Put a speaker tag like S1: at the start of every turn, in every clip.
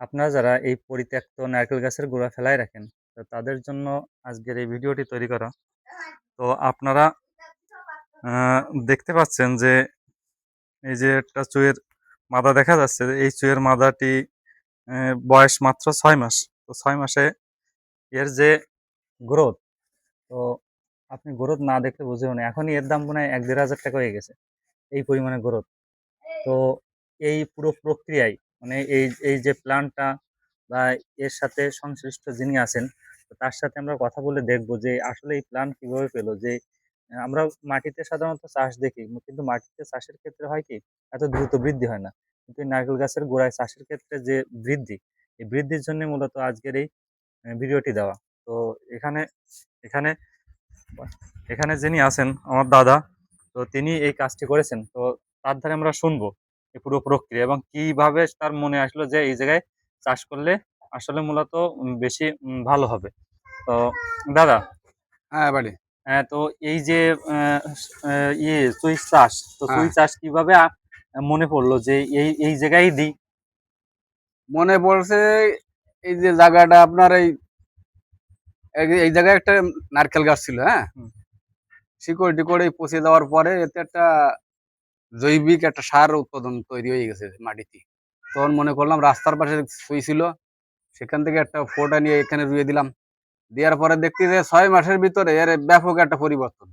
S1: আপনারা যারা এই পরিত্যক্ত নারকেল গাছের গোড়া ফেলায় রাখেন, তো তাদের জন্য আজকের এই ভিডিওটি তৈরি করা। তো আপনারা দেখতে পাচ্ছেন যে এই যে একটা চুয়ের মাদা দেখা যাচ্ছে, এই চুয়ের মাদাটি বয়স মাত্র ছয় মাস। তো ছয় মাসে এর যে গ্রোথ, তো আপনি গ্রোথ না দেখলে বুঝবেন না এখনই এর দাম মনে হয় এক দেড় হাজার টাকা হয়ে গেছে, এই পরিমাণে গ্রোথ। তো এই পুরো প্রক্রিয়ায় মানে এই এই যে প্ল্যানটা বা এর সাথে সংশ্লিষ্ট যিনি আছেন তার সাথে আমরা কথা বলে দেখব যে আসলে এই প্ল্যান কীভাবে পেল, যে আমরা মাটিতে সাধারণত চাষ দেখি, কিন্তু মাটিতে চাষের ক্ষেত্রে হয় কি, এত দ্রুত বৃদ্ধি হয় না। কিন্তু নারকেল গাছের গোড়ায় চাষের ক্ষেত্রে যে বৃদ্ধি, এই বৃদ্ধির জন্য মূলত আজকের এই ভিডিওটি দেওয়া। তো এখানে এখানে এখানে যিনি আছেন, আমার দাদা, তো তিনি এই কাজটি করেছেন, তো তার ধারে আমরা শুনব। এই পুরো প্রক্রিয়া এবং কীভাবে তার মনে আসলো যে এই জায়গায় চাষ করলে আসলে মূলত বেশি ভালো হবে। তো দাদা
S2: হ্যাঁ বাড়ি।
S1: হ্যাঁ তো এই যে ইয়ে চুই চাষ তো চুই
S2: হ্যাঁ।
S1: চাষ কীভাবে মনে পড়ল যে এই এই জায়গায় দিই
S2: মনে পড়ছে এই যে জায়গাটা আপনার এই এই- এই জায়গায় একটা নারকেল গাছ ছিল হ্যাঁ? শিকড় টিকড় এই পচে যাওয়ার পরে এতে একটা জৈবিক একটা সার উৎপাদন তৈরি হয়ে গেছে মাটিতে। তখন মনে করলাম রাস্তার পাশে সুই ছিল সেখান থেকে একটা ফোটা নিয়ে এখানে রুয়ে দিলাম। দেওয়ার পরে দেখতে যে ছয় মাসের ভিতরে এর ব্যাপক একটা পরিবর্তন।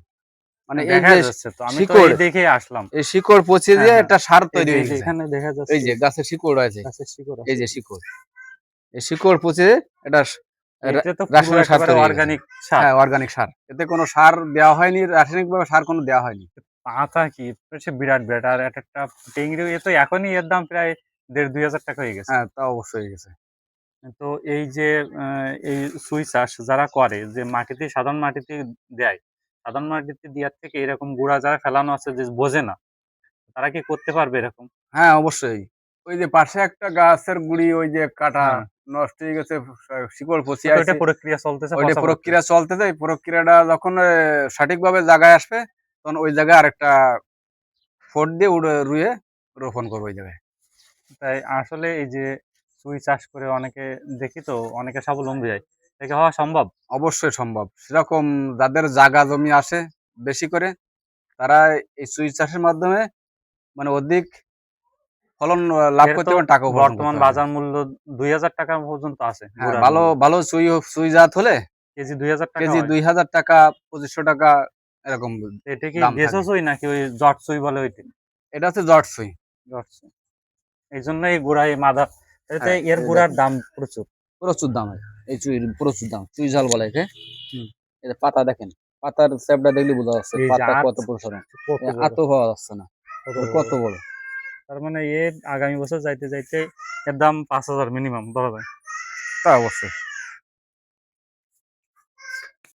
S2: মানে এই যে
S1: যাচ্ছে তো আমি তো এই
S2: শিকড়।
S1: দেখে আসলাম।
S2: এই শিকড় পচে
S1: হ্যাঁ,
S2: দিয়ে
S1: হ্যাঁ।
S2: একটা সার তৈরি
S1: যে এখানে দেখা যাচ্ছে
S2: এই যে গাছের শিকড় আছে।
S1: গাছের শিকড়
S2: এই যে শিকড়। এই শিকড় পচে এটা রা-
S1: এটা তো
S2: রাসায়নিক সার তৈরি হয়ে গেছে।
S1: অর্গানিক
S2: হ্যাঁ অর্গানিক সার। এতে কোনো সার দেওয়া হয়নি রাসায়নিক ভাবে সার কোনো দেওয়া হয়নি।
S1: পাতা কি? সে বিরাট বিরাট। আর এক একটা টেংরি এ তো এখনই এর দাম প্রায় দেড় দুই হাজার টাকা হয়ে গেছে।
S2: হ্যাঁ তা অবশ্যই হয়ে গেছে।
S1: তো এই যে এই সুই চাষ যারা করে যে মাটিতে সাধারণ মাটিতে দেয় সাধারণ মাটিতে দেওয়ার থেকে এরকম গুড়া যারা ফেলানো আছে যে বোঝে না তারা কি করতে পারবে এরকম?
S2: হ্যাঁ অবশ্যই। ওই যে পাশে একটা গাছের গুড়ি ওই যে কাটা
S1: হ্যাঁ।
S2: নষ্ট হয়ে গেছে শিকড় পচে আছে
S1: প্রক্রিয়া চলতেছে
S2: ওইটা প্রক্রিয়া চলতেছে প্রক্রিয়াটা যখন সঠিকভাবে জায়গায় আসবে তখন ওই জায়গায় আরেকটা ফোট দিয়ে উড়ে রুয়ে রোপণ করব ওই জায়গায়।
S1: তাই আসলে এই যে সুই চাষ করে অনেকে দেখি তো অনেকে স্বাবলম্বী হয়। থেকে হওয়া সম্ভব?
S2: অবশ্যই সম্ভব। সেরকম যাদের জায়গা জমি আসে বেশি করে তারা এই সুই চাষের মাধ্যমে মানে অধিক ফলন লাভ করতে পারেন টাকা
S1: বর্তমান বাজার মূল্য দুই হাজার টাকা পর্যন্ত আছে
S2: হ্যাঁ, ভালো ভালো সুই সুই জাত হলে
S1: কেজি দুই হাজার
S2: কেজি দুই হাজার টাকা পঁচিশশো টাকা এরকম
S1: এটা কি দেশো নাকি ওই জট সুই বলে ওইটি?
S2: এটা হচ্ছে জট সুই
S1: জট সুই এই জন্য এই গোড়ায় মাদা এতে
S2: হ্যাঁ,
S1: এর গোড়ার দাম প্রচুর।
S2: প্রচুর দাম এই চুই প্রচুর দাম। চুই ঝাল বলে একে। এটা পাতা দেখেন। পাতার চ্যাপটা দেখলে বোঝা যাচ্ছে পাতা কত প্রসারণ এত পাওয়া যাচ্ছে না। কত বড়।
S1: তার মানে এর আগামী বছর যাইতে যাইতে এর দাম পাঁচ হাজার মিনিমাম ধরা যায়।
S2: তা অবশ্যই।